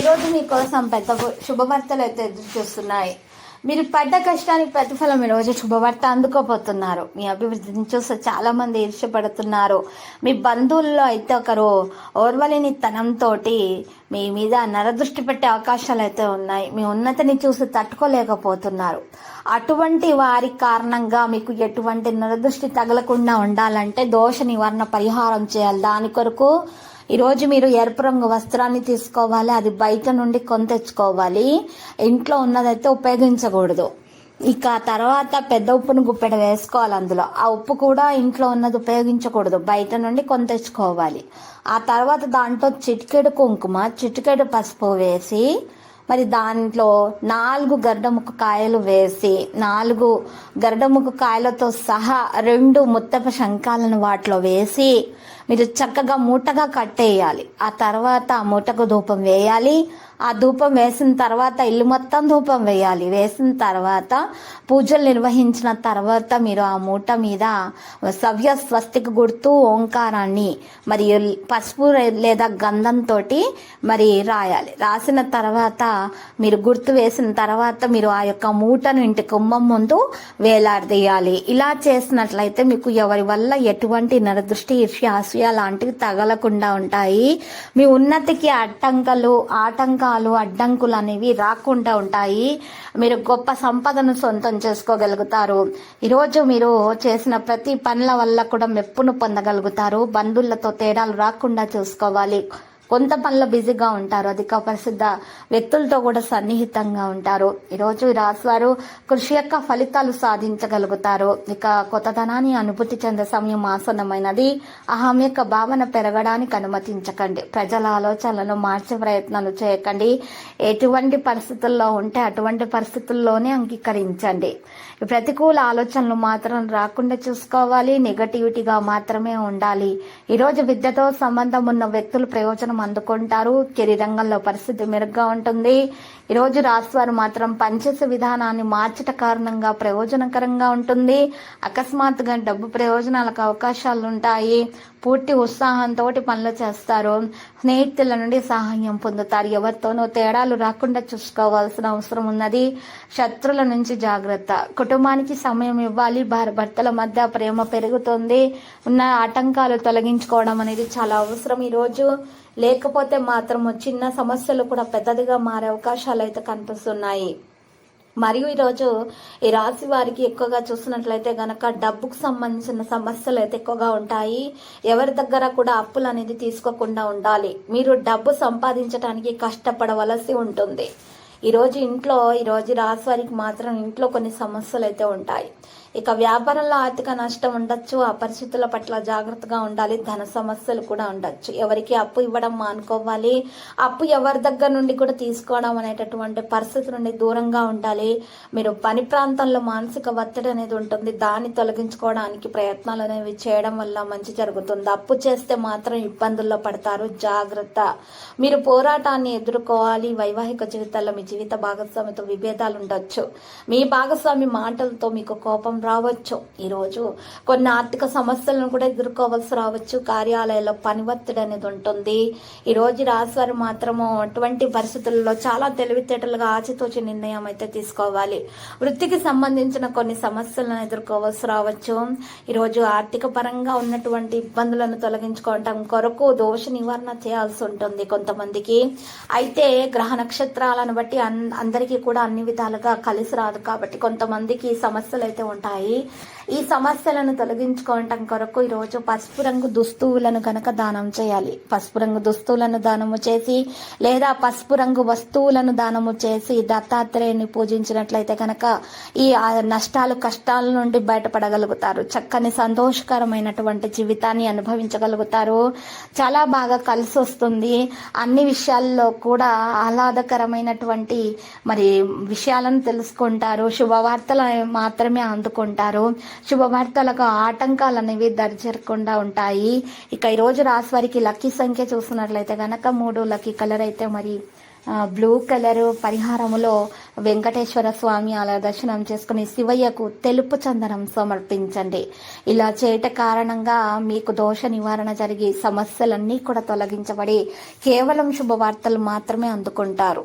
ఈరోజు మీకోసం పెద్ద శుభవార్తలు అయితే ఎదురు చూస్తున్నాయి. మీరు పడ్డ కష్టానికి ప్రతిఫలం ఈరోజు శుభవార్త అందుకోపోతున్నారు మీ అభివృద్ధిని చూస్తే చాలామంది ఇష్టపడుతున్నారు ఈర్ష్యపడుతున్నారు. మీ బంధువుల్లో అయితే ఒకరు ఓర్వలేని తనంతో మీ మీద నరదృష్టి పెట్టే అవకాశాలు అయితే ఉన్నాయి. మీ ఉన్నతిని చూసి తట్టుకోలేకపోతున్నారు. అటువంటి వారి కారణంగా మీకు ఎటువంటి నరదృష్టి తగలకుండా ఉండాలంటే దోష నివారణ పరిహారం చేయాలి. దాని కొరకు ఈరోజు మీరు ఎరుపు రంగు వస్త్రాన్ని తీసుకోవాలి అది బయట నుండి కొని తెచ్చుకోవాలి. ఇంట్లో ఉన్నదైతే ఉపయోగించకూడదు. ఇక తర్వాత పెద్ద ఉప్పును గుప్పెడ వేసుకోవాలి అందులో. ఆ ఉప్పు కూడా ఇంట్లో ఉన్నది ఉపయోగించకూడదు బయట నుండి కొని తెచ్చుకోవాలి. ఆ తర్వాత దాంట్లో చిటికెడు కుంకుమ చిటికెడు పసుపు వేసి మరి దాంట్లో నాలుగు గడ్డముక్క కాయలు వేసి నాలుగు గడ్డముక్క కాయలతో సహా రెండు ముత్తప శంఖాలను వాటిలో వేసి మీరు చక్కగా మూటగా కట్టేయాలి. ఆ తర్వాత ఆ మూటకు ధూపం వేయాలి. ఆ ధూపం వేసిన తర్వాత ఇల్లు మొత్తం ధూపం వేయాలి. వేసిన తర్వాత పూజలు నిర్వహించిన తర్వాత మీరు ఆ మూట మీద సవ్య స్వస్తిక గుర్తు ఓంకారాన్ని మరి పసుపు లేదా గంధంతో మరి రాయాలి. రాసిన తర్వాత మీరు గుర్తు వేసిన తర్వాత మీరు ఆ యొక్క మూటను ఇంటి కుంభం ముందు వేలాడదీయాలి. ఇలా చేసినట్లయితే మీకు ఎవరి వల్ల ఎటువంటి నరదృష్టి ఈర్ష్య అసూయ లాంటివి తగలకుండా ఉంటాయి. మీ ఉన్నతికి అడ్డంకలు ఆటంకాలు అడ్డంకులు అనేవి రాకుండా ఉంటాయి. మీరు గొప్ప సంపదను సొంతం చేసుకోగలుగుతారు. ఈరోజు మీరు చేసిన ప్రతి పనుల వల్ల కూడా మెప్పును పొందగలుగుతారు. బంధువులతో తేడాలు రాకుండా చూసుకోవాలి. కొంత పనులు బిజీగా ఉంటారు. అధిక ప్రసిద్ధ వ్యక్తులతో కూడా సన్నిహితంగా ఉంటారు. ఈరోజు ఈ రాశి వారు కృషి యొక్క ఫలితాలు సాధించగలుగుతారు. ఇక కొత్తదనాన్ని అనుభూతి చెందే సమయం ఆసన్నమైనది. అహం యొక్క భావన పెరగడానికి అనుమతించకండి. ప్రజల ఆలోచనలను మార్చే ప్రయత్నాలు చేయకండి. ఎటువంటి పరిస్థితుల్లో ఉంటే అటువంటి పరిస్థితుల్లోనే అంగీకరించండి. ప్రతికూల ఆలోచనలు మాత్రం రాకుండా చూసుకోవాలి. నెగటివిటీగా మాత్రమే ఉండాలి. ఈరోజు విద్యతో సంబంధం ఉన్న వ్యక్తులు ప్రయోజనం అందుకుంటారు. కెరీర్ రంగంలో పరిస్థితి మెరుగ్గా ఉంటుంది. ఈరోజు రాశివారు మాత్రం పనిచేసే విధానాన్ని మార్చట కారణంగా ప్రయోజనకరంగా ఉంటుంది. అకస్మాత్తుగా డబ్బు ప్రయోజనాలకు అవకాశాలు ఉంటాయి పూర్తి ఉత్సాహంతో పనులు చేస్తారు. స్నేహితుల నుండి సహాయం పొందుతారు. ఎవరితోనూ తేడాలు రాకుండా చూసుకోవాల్సిన అవసరం ఉన్నది. శత్రుల నుంచి జాగ్రత్త. కుటుంబానికి సమయం ఇవ్వాలి. భర్తల మధ్య ప్రేమ పెరుగుతుంది. ఉన్న ఆటంకాలు తొలగించుకోవడం అనేది చాలా అవసరం ఈరోజు. లేకపోతే మాత్రం చిన్న సమస్యలు కూడా పెద్దదిగా మారే అవకాశాలు అయితే కనిపిస్తున్నాయి. మరియు ఈరోజు ఈ రాశి వారికి ఎక్కువగా చూసినట్లయితే గనక డబ్బుకు సంబంధించిన సమస్యలు అయితే ఎక్కువగా ఉంటాయి. ఎవరి దగ్గర కూడా అప్పులు అనేది తీసుకోకుండా ఉండాలి. మీరు డబ్బు సంపాదించడానికి కష్టపడవలసి ఉంటుంది. ఈరోజు ఇంట్లో ఈరోజు రాశి వారికి మాత్రం ఇంట్లో కొన్ని సమస్యలు అయితే ఉంటాయి. ఇక వ్యాపారంలో ఆర్థిక నష్టం ఉండొచ్చు ఆ పరిస్థితుల పట్ల జాగ్రత్తగా ఉండాలి ధన సమస్యలు కూడా ఉండొచ్చు. ఎవరికి అప్పు ఇవ్వడం మానుకోవాలి అప్పు ఎవరి దగ్గర నుండి కూడా తీసుకోవడం అనేటటువంటి పరిస్థితి నుండి దూరంగా ఉండాలి. మీరు పని ప్రాంతంలో మానసిక ఒత్తిడి అనేది ఉంటుంది దాన్ని తొలగించుకోవడానికి ప్రయత్నాలు అనేవి చేయడం వల్ల మంచి జరుగుతుంది. అప్పు చేస్తే మాత్రం ఇబ్బందుల్లో పడతారు జాగ్రత్త. మీరు పోరాటాన్ని ఎదుర్కోవాలి వైవాహిక జీవితాల్లో మీ జీవిత భాగస్వామితో విభేదాలు ఉండొచ్చు. మీ భాగస్వామి మాటలతో మీకు కోపం రావచ్చు. ఈరోజు కొన్ని ఆర్థిక సమస్యలను కూడా ఎదుర్కోవాల్సి రావచ్చు. కార్యాలయాల్లో పని ఒత్తిడి అనేది ఉంటుంది. ఈరోజు రాశివారు మాత్రము అటువంటి పరిస్థితుల్లో చాలా తెలివితేటలుగా ఆచితూచి నిర్ణయం అయితే తీసుకోవాలి. వృత్తికి సంబంధించిన కొన్ని సమస్యలను ఎదుర్కోవాల్సి రావచ్చు. ఈరోజు ఆర్థిక పరంగా ఉన్నటువంటి ఇబ్బందులను తొలగించుకోవటం కొరకు దోష నివారణ చేయాల్సి ఉంటుంది కొంతమందికి. అయితే గ్రహ నక్షత్రాలను బట్టి అందరికీ కూడా అన్ని విధాలుగా కలిసి రాదు కాబట్టి కొంతమందికి సమస్యలు అయితే ఉంటాయి. ఉంటాయి. ఈ సమస్యలను తొలగించుకోవటం కొరకు ఈరోజు పసుపు రంగు దుస్తువులను కనుక దానం చేయాలి. పసుపు రంగు దుస్తువులను దానము చేసి లేదా పసుపు రంగు వస్తువులను దానము చేసి దత్తాత్రేయుని పూజించినట్లయితే కనుక ఈ నష్టాలు కష్టాల నుండి బయటపడగలుగుతారు. చక్కని సంతోషకరమైనటువంటి జీవితాన్ని అనుభవించగలుగుతారు. చాలా బాగా కలిసి వస్తుంది. అన్ని విషయాల్లో కూడా ఆహ్లాదకరమైనటువంటి మరి విషయాలను తెలుసుకుంటారు. శుభవార్తలు మాత్రమే అందుకుంటారు. శుభవార్తలకు ఆటంకాలు అనేవి దరిచేరకుండా ఉంటాయి. ఇక ఈరోజు రోజు రాశి వారికి లక్కీ సంఖ్య చూసినట్లయితే గనక మూడు లక్కీ కలర్ అయితే మరి బ్లూ కలర్ పరిహారములో వెంకటేశ్వర స్వామి అలా దర్శనం చేసుకుని శివయ్యకు తెలుపు చందనం సమర్పించండి. ఇలా చేయట కారణంగా మీకు దోష నివారణ జరిగి సమస్యలన్నీ కూడా తొలగించబడి కేవలం శుభవార్తలు మాత్రమే అందుకుంటారు.